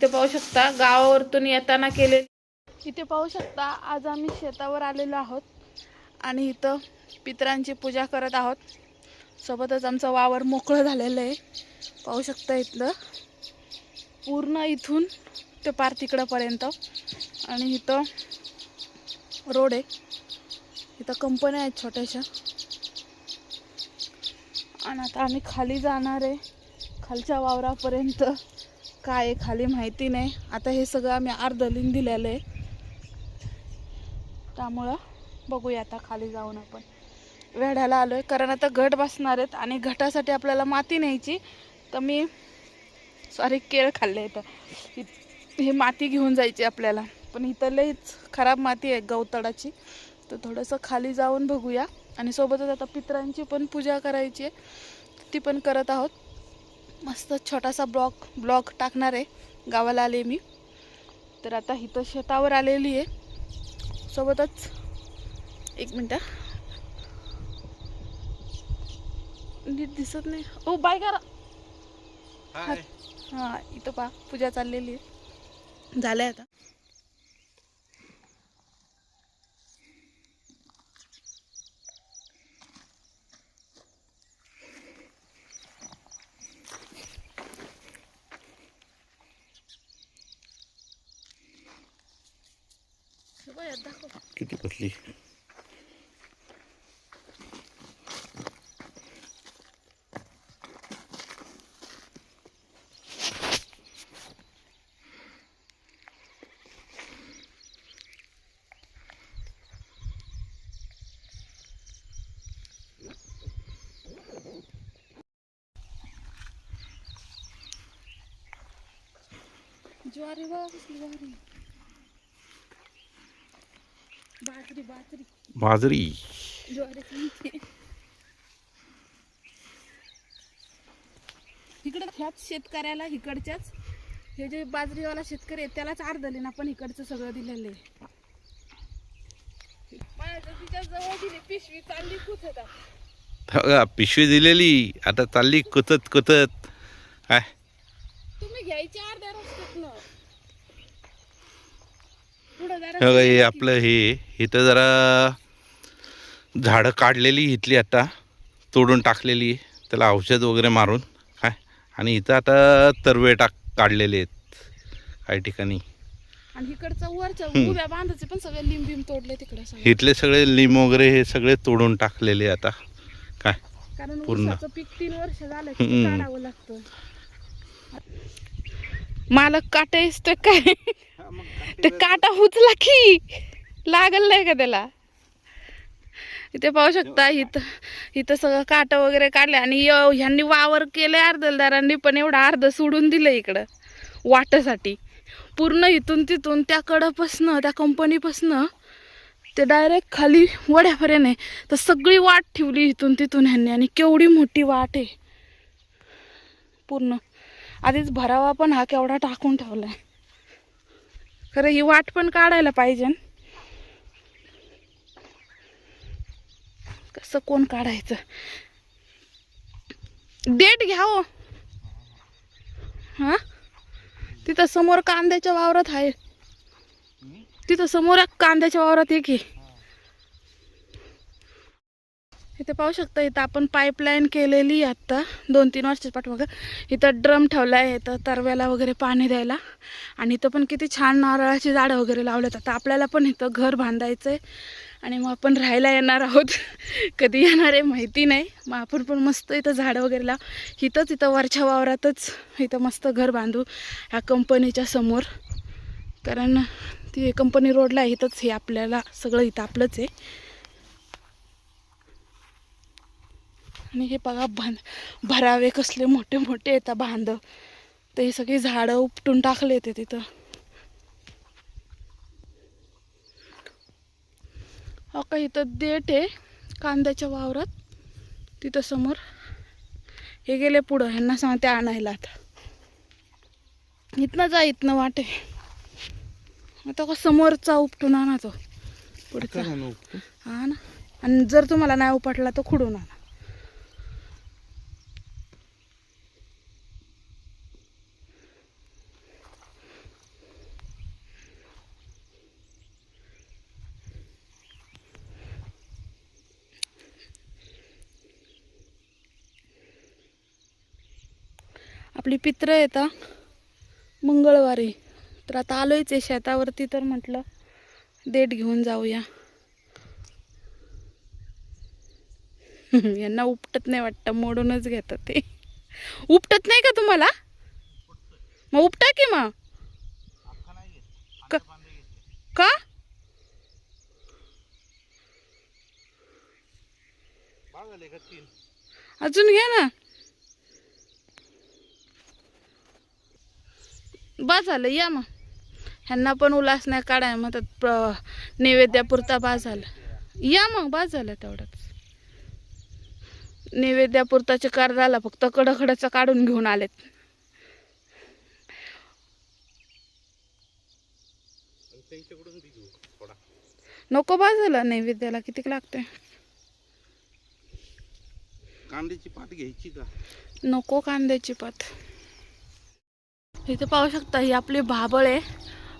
इथे पाहू शकता गावावरतून येताना केले. इथे पाहू शकता आज आम्ही शेतावर आलेलो आहोत आणि इथं पितरांची पूजा करत आहोत. सोबतच आमचं वावर मोकळं झालेलं आहे. पाहू शकता इथलं. पूर्ण इथून ते पार तिकडंपर्यंत. आणि इथं रोड आहे. इथं कंपन्या आहेत छोट्याशा. आणि आता आम्ही खाली जाणार आहे. खालच्या वावरापर्यंत काय आहे खाली माहिती नाही. आता हे सगळं आम्ही अर्धलीन दिलेलं आहे. त्यामुळं बघूया आता खाली जाऊन आपण. वेढ्याला आलो आहे कारण आता घट बसणार आहेत आणि घटासाठी आपल्याला माती न्यायची. तर मी सॉरी केळ खाल्ले इथं. हि- ही माती घेऊन जायची आपल्याला. पण इथं लईच खराब माती आहे गवतडाची. तर थोडंसं खाली जाऊन बघूया. आणि सोबतच आता पितरांची पण पूजा करायची आहे. ती पण करत आहोत. मस्त छोटासा ब्लॉग ब्लॉग टाकणार आहे. गावाला आले मी. तर आता इथं शेतावर आलेली आहे. सोबतच एक मिनटं. नीट दिसत नाही. ओ बाय करा हां इथं पा पूजा चाललेली आहे. झालंय आता. किती बसली ज्वारी बघ कसली ज्वारी? बाजरी इकडे ह्याच शेतकऱ्याला इकडच्याच. हे जे बाजरीवाला शेतकरी आहे त्यालाच अर्धले ना पण इकडचं सगळं दिलेलं आहे. दिली पिशवी दिलेली आता चालली कुतत कुतत काय? तुम्ही घ्यायची अर्ध्या रस्त्यातनं पुढं जरा हे हे आपलं हे इथं जरा झाडं काढलेली इथली आता तोडून टाकलेली त्याला औषध वगैरे मारून काय आणि इथं आता तरवे टाक काढलेले आहेत काही ठिकाणी आणि इकडचं वरचं हम्म. उभ्या बांधाचे पण सगळे लिंब बिंब तोडले तिकडे सगळे इथले सगळे लिंब वगैरे हे सगळे तोडून टाकलेले आता काय कारण पूर्ण. पीक तीन वर्ष झालं. काढावं लागतं मालक काटा असतो काय? ते काटा उचला की लागल नाही का त्याला? इथे पाहू शकता इथं इथं सगळं काटा वगैरे काढले आणि य- ह्यांनी वावर केले अर्धलदारांनी पण एवढं अर्ध सोडून दिलं इकडं वाटासाठी. पूर्ण इथून तिथून त्या कडपासनं त्या कंपनीपासनं ते डायरेक्ट खाली वड्यापर्यंत आहे. तर सगळी वाट ठेवली इथून तिथून ह्यांनी आणि केवढी मोठी वाट आहे. पूर्ण. आधीच भरावा पण हा केवढा टाकून ठेवलाय. खरं ही वाट पण काढायला पाहिजे कसं कोण काढायचं? डेट घ्या हो. हा? तिथं समोर कांद्याच्या वावरात आहे. तिथं समोर कांद्याच्या वावरात एक आहे. इथे पाहू शकता इथं आपण पाईपलाईन केलेली आहे आत्ता दोन तीन वर्षाच्या पाठीमागं. इथं ड्रम ठेवला आहे इथं तरव्याला वगैरे पाणी द्यायला. आणि इथं पण किती छान नारळाची झाडं वगैरे लावलेत. आता आपल्याला पण इथं घर बांधायचं आहे आणि मग आपण राहायला येणार आहोत. कधी येणार आहे माहिती नाही. मग आपण पण मस्त इथं झाडं वगैरे लाव. इथंच इथं वरच्या वावरातच इथं मस्त घर बांधू. ह्या कंपनीच्या समोर. कारण ती कंपनी रोडला आहे इथंच हे आपल्याला सगळं इथं आपलंच आहे. आणि हे बघा बांध भरावे कसले मोठे मोठे येतात बांध तर हे सगळी झाडं उपटून टाकले ते तिथं. हो का इथं देठ आहे कांद्याच्या वावरात. तिथं समोर. हे गेले पुढं ह्यांना सांगते आणायला आता इथनं जा इथनं वाटे आता का समोरचा उपटून आणा तो पुढचा हा ना. आणि जर तुम्हाला नाही उपटला तर खुडून आणा. आपली पित्र येतात मंगळवारी. तर आता आलोयच आहे शेतावरती तर म्हटलं देठ घेऊन जाऊया. यांना उपटत नाही वाटतं मोडूनच घेतात ते. उपटत नाही का तुम्हाला? मग उपटा की मग? क- का? अजून घ्या ना. झालं या मग. ह्यांना पण उल्हास नाही काढाय प्र- नैवेद्यापुरता बा झालं. या मग बा झालं तेवढंच. नैवेद्यापुरताचे कार झाला फक्त कडखडाचा काढून घेऊन आलेत. नको बा झालं नैवेद्याला किती लागते कांद्याची पात घ्यायची का? नको कांद्याची पात. इथे पाहू शकता ही आपली भाबळ आहे.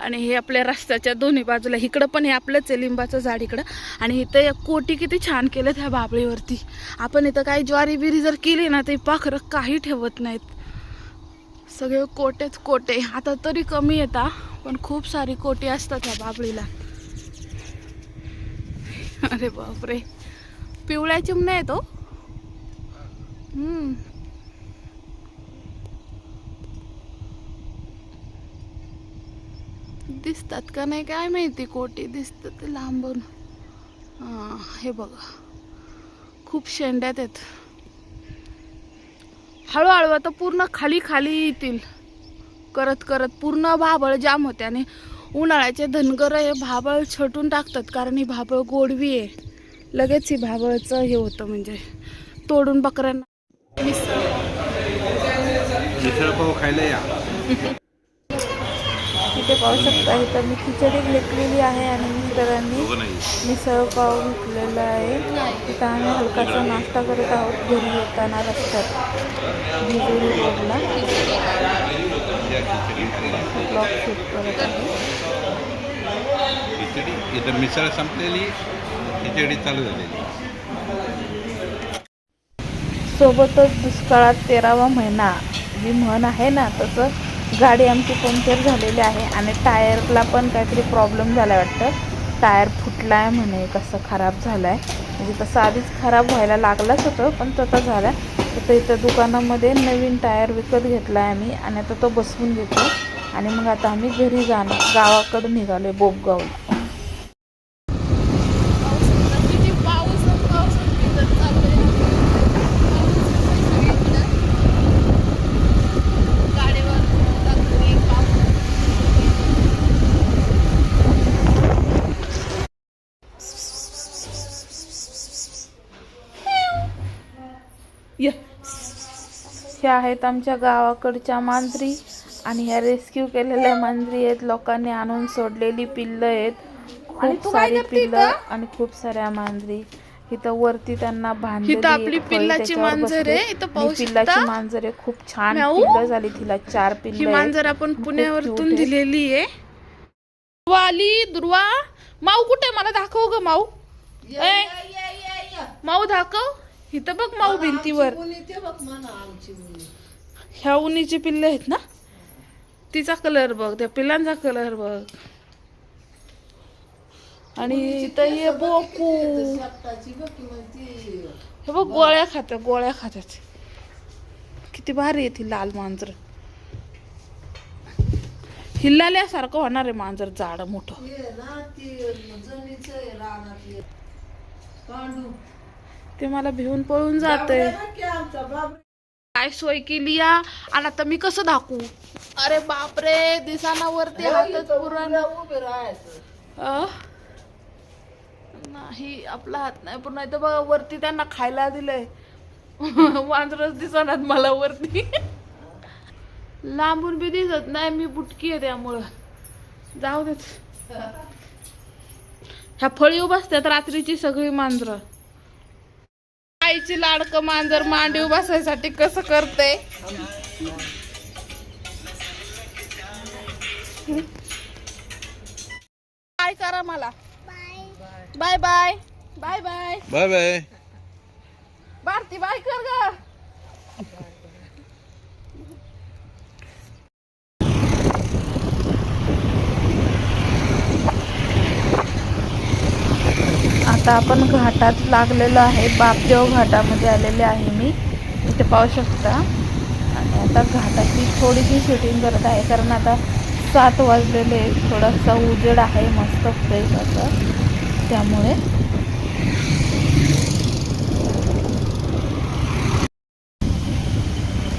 आणि हे आपल्या रस्त्याच्या दोन्ही बाजूला इकडं पण हे आपलंच आहे लिंबाचं झाड इकडं. आणि इथं एक कोटी किती छान केलं त्या बाबळीवरती. आपण इथं काही ज्वारी बिरी जर केली ना ते पाखरं काही ठेवत नाहीत. सगळे कोटेच कोटे. आता तरी कमी येता पण खूप सारी कोटी असतात त्या बाबळीला. अरे बापरे. पिवळ्या चिमण्या येतो दिसतात का नाही काय माहिती कोटी दिसतात ते लांबून. हां हे बघा. खूप शेंड्यात आहेत. हळूहळू आता पूर्ण खाली खाली येतील. करत करत पूर्ण भाबळ जाम होते आणि उन्हाळ्याचे धनगर हे भाबळ छटून टाकतात कारण ही भाबळ गोडवी आहे. लगेच ही भाबळचं हे होतं म्हणजे तोडून बकऱ्यांना. मिसळ मिसळ पाव खायला या. इथे पाहू शकता. इथं मी खिचडी घेतलेली आहे आणि मिस्टरांनी मिसळ पाव घेतलेला आहे. तिथं आम्ही हलकासा नाश्ता करत आहोत. घरी येताना रस्त्यात. बिजुरी रोडला. ब्लॉक शूट करत आहे. इथं मिसळ संपलेली. खिचडी चालू झालेली. सोबतच दुष्काळात तेरावा महिना. जी म्हण आहे ना तसं. गाडी आमची पंक्चर झालेली आहे आणि टायरला पण काहीतरी प्रॉब्लेम झाला वाटतं. टायर फुटला आहे म्हणे कसं खराब झालं आहे म्हणजे तसं आधीच खराब व्हायला लागलाच होतं पण तसं झाला तर इथं दुकानामध्ये नवीन टायर विकत घेतला आहे आम्ही आणि आता तो बसवून घेतो आणि मग आता आम्ही घरी जाणार गावाकडं निघालो आहे बोपगावला ह्या आहेत आमच्या गावाकडच्या मांजरी आणि ह्या रेस्क्यू केलेल्या मांजरी आहेत. लोकांनी आणून सोडलेली पिल्लं आहेत. खूप सारी पिल्लं आणि खूप साऱ्या मांजरी. इथं वरती त्यांना बांधलेली इथं आपली पिल्लाची मांजर आहे. इथं पिल्लाची. मांजर आहे. खूप छान. पिल्लं झाली तिला. चार पिल्लं. मांजर आपण पुण्यावरतून आहे. दिलेली आहे. वाली दुर्वा. माऊ कुठे मला दाखव ग माऊ. ए, माऊ दाखव. इथं बघ माऊ भिंतीवर. ह्या उन्हीची पिल्ले आहेत ना? तिचा कलर बघ त्या पिल्लांचा कलर बघ. आणि इथं हे बोकू हे बघ गोळ्या खात्या गोळ्या खात्यात किती भारी आहे ती लाल मांजर. हिल्लाल्यासारखं होणार आहे मांजर जाड मोठं. ते मला भिवून पळून जाते काय सोय केली या? आणि आता मी कसं दाखवू? अरे बापरे दिसाना वरती हातच पुरण अ? नाही आपला हात नाही पुन्हा इथं बघा वरती त्यांना खायला दिलंय. मांजरच दिसणार मला वरती. लांबून बी दिसत नाही मी बुटकी आहे त्यामुळं. जाऊ देत. ह्या फळी बसतात रात्रीची सगळी मांजरं. आईची लाडकं मांजर मांडीव बसायसाठी कसं करते? काय करा मला. Bye bye. Bye bye. Bye bye. Bharati bye कर ग. आता आपण घाटात लागलेलो आहे. बापदेव घाटामध्ये आलेले आहे मी. इथे पाहू शकता. आणि आता घाटाची थोडीशी शूटिंग करत आहे. कारण आता सात वाजलेले थोडासा उजेड आहे. मस्त फ्रेश असं. त्यामुळे.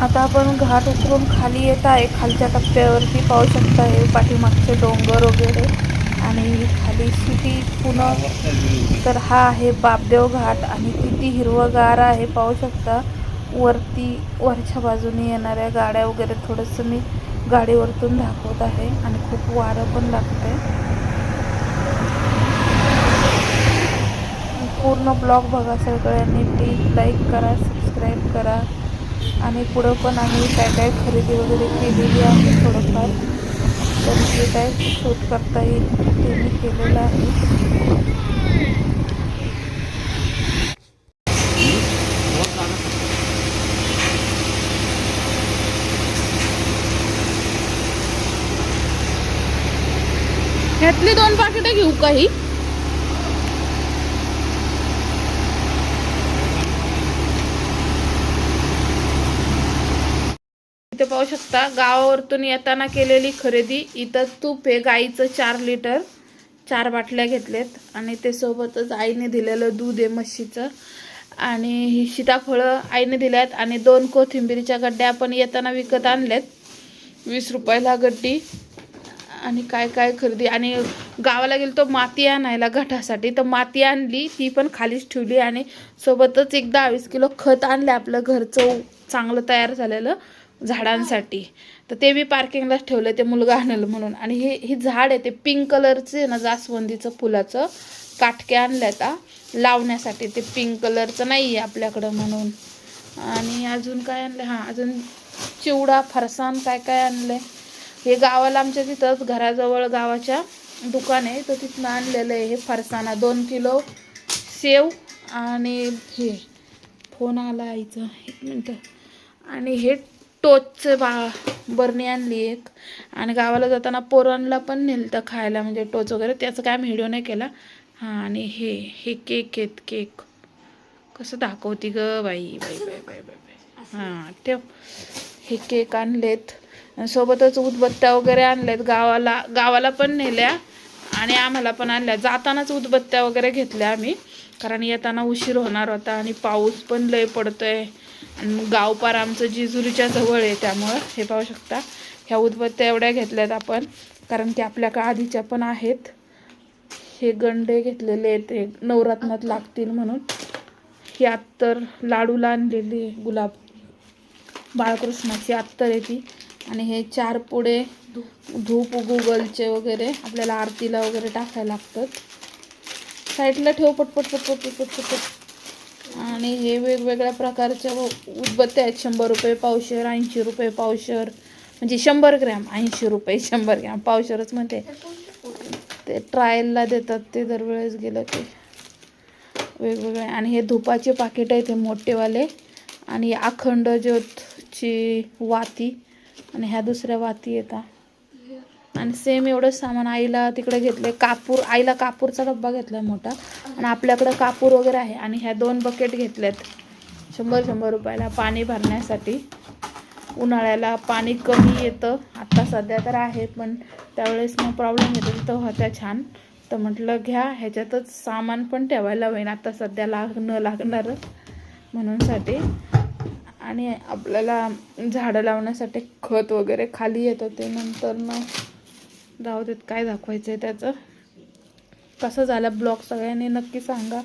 आता आपण घाट उतरून खाली येत आहे. खालच्या टप्प्यावरती पाहू शकता हे पाठीमागचे डोंगर वगैरे. आणि खाली सिटी पुन्हा तर हा आहे बापदेव घाट आणि किती हिरवगार आहे. पाहू शकता वरती वरच्या बाजूने येणाऱ्या गाड्या वगैरे थोडंसं मी गाडीवरतून दाखवत आहे आणि खूप वारं पण लागतंय. पूर्ण ब्लॉग बघा सगळ्यांनी. प्लीज लाईक करा सबस्क्राईब करा. आणि पुढं पण आम्ही काय काय खरेदी वगैरे केलेली आहे थोडंफार. तर जे काय शूट करता येईल ते मी केलेलं आहे ह्यातली दोन पाहू शकता. गावावरतून येताना केलेली खरेदी. इथं तूप आहे गाईचं चार लिटर. चार बाटल्या घेतलेत. आणि ते सोबतच आईने दिलेलं दूध आहे म्हशीचं. आणि ही सीताफळं आईने दिल्यात. आणि दोन कोथिंबीरीच्या गड्ड्या आपण येताना विकत आणल्यात. वीस रुपयाला गड्डी. आणि काय काय खरेदी. आणि गावाला गेलो तो माती आणायला घटासाठी तर माती आणली. ती पण खालीच ठेवली. आणि सोबतच एक दहावीस किलो खत आणलं आपलं घरचं. चांगलं तयार झालेलं. झाडांसाठी. तर ते मी पार्किंगलाच ठेवलं ते मुलगा आणलं म्हणून. आणि हे हे झाड आहे ते पिंक कलरचे आहे ना जास्वंदीचं फुलाचं काटके आणलं आता लावण्यासाठी ते पिंक कलरचं नाही आहे आपल्याकडं म्हणून. आणि अजून काय आणलं हां अजून चिवडा फरसाण काय काय आणलं हे गावाला आमच्या तिथंच घराजवळ गावाच्या दुकान आहे तर तिथनं आणलेलं आहे हे फरसाणा. दोन किलो सेव आणि हे. फोन आला आईचा एक मिनटं. आणि हे टोचचं बा बरणी आणली एक. आणि गावाला जाताना पोरांना पण नेलं खायला म्हणजे टोच वगैरे. त्याचं काय व्हिडिओ नाही केला. हां आणि हे हे केक आहेत केक. कसं दाखवती ग बाई बाई बाई बाई बाई बाई. हां ठेव. हे केक आणलेत. सोबतच उदबत्त्या वगैरे आणल्यात गावाला. गावाला पण नेल्या आणि आम्हाला पण आणल्या. जातानाच उदबत्त्या वगैरे घेतल्या आम्ही. कारण येताना उशीर होणार होता आणि पाऊस पण लय पडतोय. आणि गावपार आमचं जिजुरीच्या जवळ आहे त्यामुळं हे पाहू शकता. ह्या उदबत्त्या एवढ्या घेतल्यात आपण कारण की आपल्याकडे आधीच्या पण आहेत. हे गंडे घेतलेले आहेत हे नवरात्नात लागतील म्हणून. ही अत्तर लाडूला आणलेली आहे गुलाब बाळकृष्णाची अत्तर आहे ती. आणि हे चार पुढे धूप गुगलचे वगैरे आपल्याला आरतीला वगैरे टाकायला लागतात. साईडला ठेव पटपट पटपट पटपट पटपट. आणि हे वेगवेगळ्या प्रकारच्या उदबत्त्या आहेत. शंभर रुपये पावशर ऐंशी रुपये पावशर. म्हणजे शंभर ग्रॅम ऐंशी रुपये शंभर ग्रॅम. पावशरच म्हणते. ते ट्रायलला देतात ते दरवेळेस गेलं की. वेगवेगळे. आणि हे धुपाचे पाकिट आहेत हे मोठेवाले. आणि अखंड ज्योतची वाती. आणि ह्या दुसऱ्या वाती येतात. आणि सेम एवढंच सामान आईला तिकडे घेतले कापूर आईला कापूरचा डब्बा घेतला मोठा. आणि आपल्याकडं कापूर वगैरे आहे. आणि ह्या दोन बकेट घेतल्यात. शंभर शंभर रुपयाला पाणी भरण्यासाठी. उन्हाळ्याला पाणी कमी येतं. आत्ता सध्या तर आहे पण त्यावेळेस मग प्रॉब्लेम येतो. तिथं होत्या छान. तर म्हटलं घ्या ह्याच्यातच सामान पण ठेवायला होईन. आता सध्या लाग न लागणारं. म्हणूनसाठी आणि आपल्याला झाडं लावण्यासाठी खत वगैरे खाली येतं. ते नंतर मग जाऊ देत काय दाखवायचं आहे त्याचं? कसं झालं ब्लॉग सगळ्यांनी नक्की सांगा.